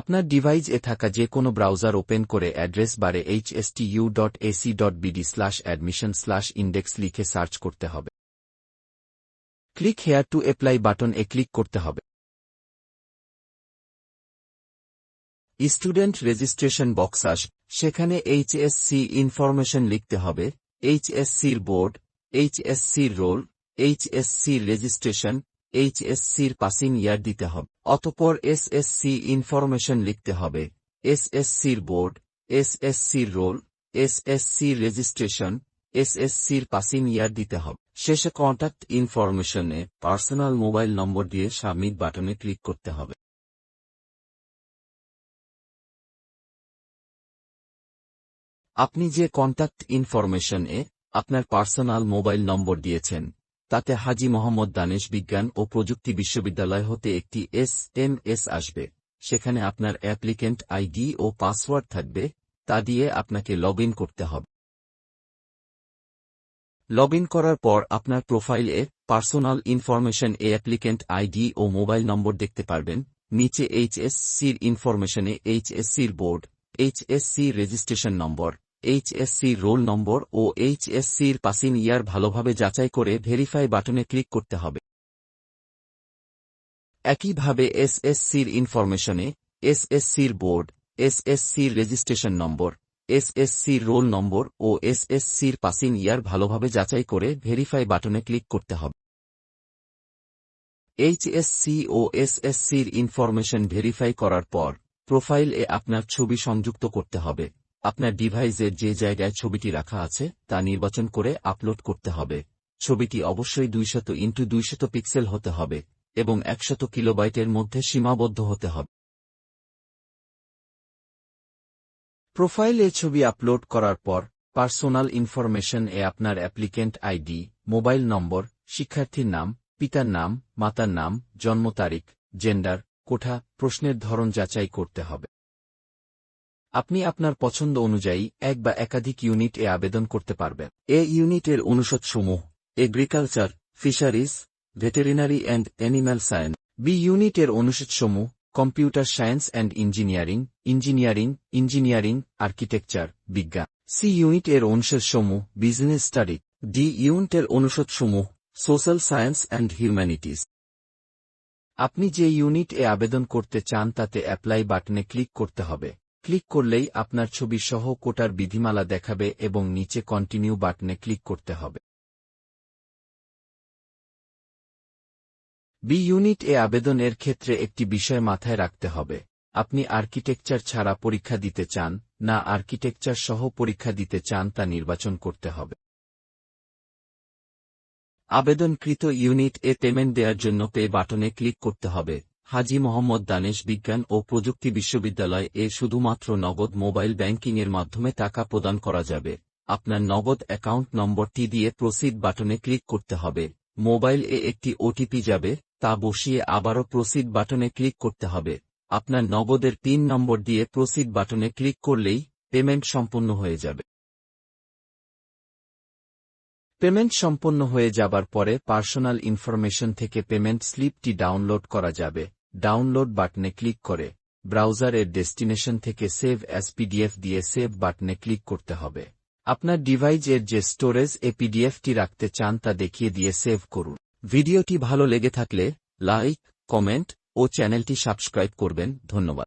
আপনার ডিভাইস এ থাকা যে কোনো ব্রাউজার ওপেন করে অ্যাড্রেস বারে H S T U dot AC dot BD slash admission slash index লিখে সার্চ করতে হবে। Click here to apply button A click করতে হবে। স্টুডেন্ট রেজিস্ট্রেশন বক্স আস, সেখানে এইচএসসি ইনফরমেশন লিখতে হবে এইচ এইচএসসির বোর্ড এইচ এইচএসসির রোল এইচ এইচএসসির রেজিস্ট্রেশন এইচএসসির পাসিং ইয়ার দিতে হবে, অতপর এসএসসি ইনফরমেশন লিখতে হবে। এসএসসির বোর্ড এসএসসির রোল এসএসসির রেজিস্ট্রেশন এসএসসির পাসিং ইয়ার দিতে হবে। শেষে কন্ট্যাক্ট ইনফরমেশনে পার্সোনাল মোবাইল নম্বর দিয়ে সাবমিট বাটনে ক্লিক করতে হবে। আপনি যে কন্ট্যাক্ট ইনফরমেশনে আপনার পার্সোনাল মোবাইল নম্বর দিয়েছেন তাতে হাজি মোহাম্মদ দানেশ বিজ্ঞান ও প্রযুক্তি বিশ্ববিদ্যালয় হতে একটি এস এম এস আসবে। সেখানে আপনার অ্যাপ্লিকেন্ট আইডি ও পাসওয়ার্ড থাকবে, তা দিয়ে আপনাকে লগ করতে হবে। লগ করার পর আপনার প্রোফাইলে পার্সোনাল ইনফরমেশন এ অ্যাপ্লিকেন্ট আইডি ও মোবাইল নম্বর দেখতে পারবেন। নিচে এইচএসসির ইনফরমেশনে এইচএসসির board HSC registration number. HSC roll number ও এইচএসসির পাসিং ইয়ার ভালোভাবে যাচাই করে ভেরিফাই বাটনে ক্লিক করতে হবে। একইভাবে এসএসসির ইনফরমেশনে এসএসসির বোর্ড এসএসসির রেজিস্ট্রেশন নম্বর এসএসসির রোল নম্বর ও এসএসসির পাসিং ইয়ার ভালোভাবে যাচাই করে ভেরিফাই বাটনে ক্লিক করতে হবে। এইচএসসি ও এসএসসির ইনফরমেশন ভেরিফাই করার পর প্রোফাইল এ আপনার ছবি সংযুক্ত করতে হবে। আপনার ডিভাইসের যে জায়গায় ছবিটি রাখা আছে, তা নির্বাচন করে আপলোড করতে হবে। ছবিটি অবশ্যই দুইশত ইন্টু দুইশত পিক্সেল হতে হবে এবং একশত কিলোবাইটের মধ্যে সীমাবদ্ধ হতে হবে। প্রোফাইলে ছবি আপলোড করার পর পার্সোনাল ইনফরমেশন এ আপনার অ্যাপ্লিকেন্ট আইডি, মোবাইল নম্বর, শিক্ষার্থীর নাম, পিতার নাম, মাতার নাম, জন্ম তারিখ, জেন্ডার, কোঠা, প্রশ্নের ধরন যাচাই করতে হবে। আপনি আপনার পছন্দ অনুযায়ী এক বা একাধিক ইউনিট এ আবেদন করতে পারবেন। এ ইউনিটের অনুষদসমূহ agriculture, fisheries, veterinary and animal science. B ইউনিটের অনুষদসমূহ computer science and engineering engineering engineering, architecture, বিজ্ঞান। সি ইউনিট এর অনুষদসমূহ বিজনেস স্টাডি। ডি ইউনিটের অনুষদসমূহ সোশ্যাল সায়েন্স অ্যান্ড হিউম্যানিটিজ আপনি যে ইউনিট এ আবেদন করতে চান তাতে অ্যাপ্লাই বাটনে ক্লিক করতে হবে। ক্লিক করলেই আপনার ছবি সহ কোটার বিধিমালা দেখাবে এবং নিচে কন্টিনিউ বাটনে ক্লিক করতে হবে। বি ইউনিট এ আবেদনের ক্ষেত্রে একটি বিষয় মাথায় রাখতে হবে। আপনি আর্কিটেকচার ছাড়া পরীক্ষা দিতে চান, না আর্কিটেকচার সহ পরীক্ষা দিতে চান তা নির্বাচন করতে হবে। আবেদনকৃত ইউনিট এ পেমেন্ট দেওয়ার জন্য পে বাটনে ক্লিক করতে হবে। হাজি মোহাম্মদ দানেশ বিজ্ঞান ও প্রযুক্তি বিশ্ববিদ্যালয় এ শুধুমাত্র নগদ মোবাইল ব্যাংকিংয়ের মাধ্যমে টাকা প্রদান করা যাবে। আপনার নগদ অ্যাকাউন্ট নম্বরটি দিয়ে প্রসিড বাটনে ক্লিক করতে হবে। মোবাইল এ একটি ওটিপি যাবে, তা বসিয়ে আবারও প্রসিড বাটনে ক্লিক করতে হবে। আপনার নগদের পিন নম্বর দিয়ে প্রসিড বাটনে ক্লিক করলেই পেমেন্ট সম্পন্ন হয়ে যাবে। পেমেন্ট সম্পন্ন হয়ে যাবার পরে পার্সোনাল ইনফরমেশন থেকে পেমেন্ট স্লিপটি ডাউনলোড করা যাবে। ডাউনলোড বাটনে ক্লিক করে ব্রাউজারের ডেস্টিনেশন থেকে সেভ অ্যাজ পিডিএফ দিয়ে সেভ বাটনে ক্লিক করতে হবে। আপনার ডিভাইসের যে স্টোরেজ এ পিডিএফটি রাখতে চান তা দেখিয়ে দিয়ে সেভ করুন। ভিডিওটি ভালো লেগে থাকলে লাইক, কমেন্ট ও চ্যানেলটি সাবস্ক্রাইব করবেন। ধন্যবাদ।